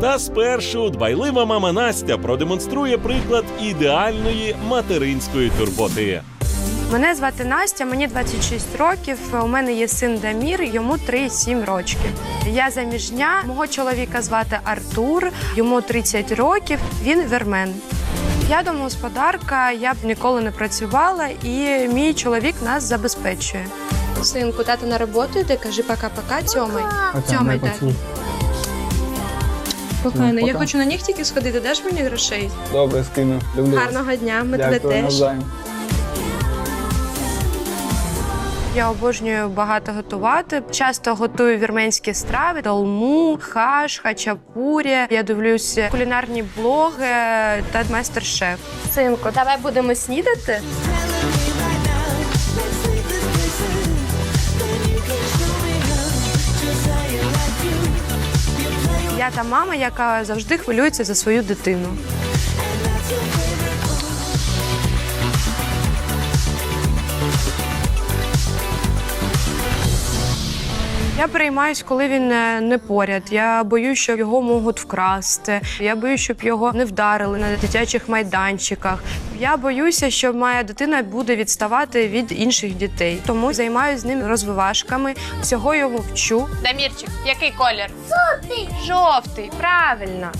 Та спершу дбайлива мама Настя продемонструє приклад ідеальної материнської турботи. Мене звати Настя, мені 26 років. У мене є син Дамір, йому 3,7 років. Я заміжня. Мого чоловіка звати Артур, йому 30 років. Він вермен. Я домогосподарка, я б ніколи не працювала, і мій чоловік нас забезпечує. Синку, тата на роботу йде, кажи пока-пока, тьомай. Тьомай, так. Кохана, я хочу на нігтіки сходити, даш мені грошей? Добре, скину. Люблю. вас. Гарного дня, ми тебе Дякую теж. навзаєм. Я обожнюю багато готувати. Часто готую вірменські страви: долму, хаш, хачапурі. Я дивлюся кулінарні блоги та майстер-шеф. Синку, давай будемо снідати. Та мама, яка завжди хвилюється за свою дитину. Я переймаюсь, коли він е, не поряд. Я боюсь, що його можуть вкрасти. Я боюсь, щоб його не вдарили на дитячих майданчиках. Я боюся, що моя дитина буде відставати від інших дітей. Тому займаюся з ним розвивашками. Всього його вчу. Дамірчик, який колір? Жовтий, правильно.